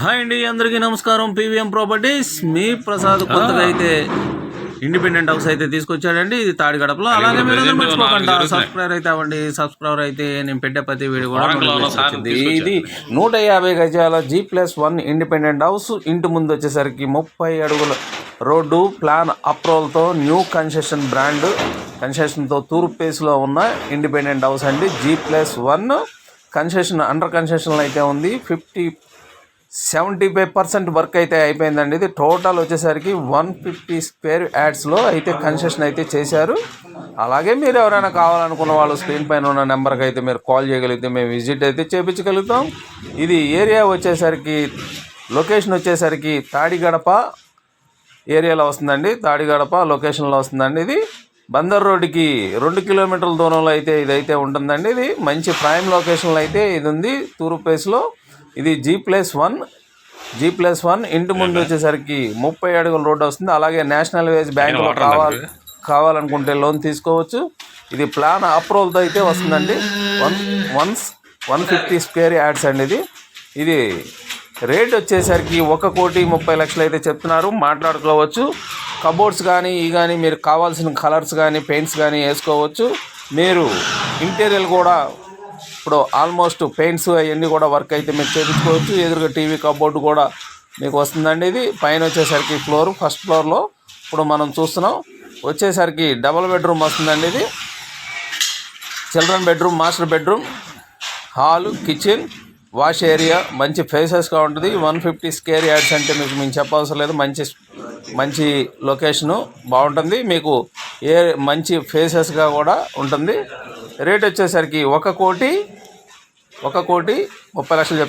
Hi అండి అందరికీ నమస్కారం. పీవీఎం ప్రాపర్టీస్ మీ ప్రసాద్ కొత్తగా అయితే ఇండిపెండెంట్ హౌస్ అయితే తీసుకొచ్చాడండి ఇది తాడి గడపలో. అలాగే మీరు మర్చిపోకుండా సబ్స్క్రైబర్ అయితే అవ్వండి సబ్స్క్రైబర్ అయితే నేను పెట్టే ప్రతి వీడియో కూడా. ఇది నూట యాభై గజాల G plus one independent house. ఇంటి ముందు వచ్చేసరికి ముప్పై అడుగుల రోడ్డు ప్లాన్ అప్రూవల్తో న్యూ కన్సెషన్ బ్రాండ్ కన్సెషన్తో తూర్పు పేస్లో ఉన్న ఇండిపెండెంట్ హౌస్ అండి. G plus one concession under concession అయితే ఉంది. Fifty seventy five percent work అయితే అయిపోయిందండి. ఇది టోటల్ వచ్చేసరికి వన్ ఫిఫ్టీ స్క్వేర్ యాడ్స్లో అయితే కన్సెషన్ అయితే చేశారు. అలాగే మీరు ఎవరైనా కావాలనుకున్న వాళ్ళు స్క్రీన్ పైన ఉన్న నెంబర్కి అయితే మీరు కాల్ చేయగలిగితే మేము విజిట్ అయితే చేయించగలుగుతాం ఇది ఏరియా వచ్చేసరికి లొకేషన్ వచ్చేసరికి తాడిగడప ఏరియాలో వస్తుందండి. తాడిగడప లొకేషన్లో వస్తుందండి ఇది. బందర్ రోడ్డుకి రెండు కిలోమీటర్ల దూరంలో అయితే ఇదైతే ఉంటుందండి ఇది. మంచి ప్రైమ్ లొకేషన్లో అయితే ఇది ఉంది. తూర్పు ప్లేస్లో ఇది G plus one G plus one ఇంటి ముందు వచ్చేసరికి ముప్పై అడుగుల రోడ్డు వస్తుంది. అలాగే నేషనల్ వేజ్ బ్యాంకులో కావాలి కావాలనుకుంటే లోన్ తీసుకోవచ్చు. ఇది ప్లాన్ అప్రూవల్తో అయితే వస్తుందండి. One once one fifty square yards అండి ఇది. ఇది రేట్ వచ్చేసరికి ఒక కోటి ముప్పై లక్షలు అయితే చెప్తున్నారు. మాట్లాడుకోవచ్చు. కబోర్డ్స్ కానీ ఈ కానీ మీరు కావాల్సిన కలర్స్ కానీ పెయింట్స్ కానీ వేసుకోవచ్చు. మీరు ఇంటీరియర్ కూడా ఇప్పుడు ఆల్మోస్ట్ పెయింట్స్ అవన్నీ కూడా వర్క్ అయితే మీరు చేయించుకోవచ్చు ఎదురుగా టీవీ కబోర్డ్ కూడా మీకు వస్తుందండి ఇది. పైన వచ్చేసరికి ఫ్లోర్ ఫస్ట్ ఫ్లోర్లో ఇప్పుడు మనం చూస్తున్నాం. వచ్చేసరికి డబుల్ బెడ్రూమ్ వస్తుందండి ఇది. Children bedroom master bedroom hall kitchen wash area మంచి ఫేసెస్గా ఉంటుంది. వన్ ఫిఫ్టీ స్కేర్ యార్డ్స్ అంటే మీకు మేము చెప్పవసరం లేదు. మంచి మంచి లొకేషను బాగుంటుంది. మీకు ఏ మంచి ఫేసెస్గా కూడా ఉంటుంది. రేట్ వచ్చేసరికి ఒక కోటి ఒక కోటి ముప్పై లక్షలు చెప్తారు.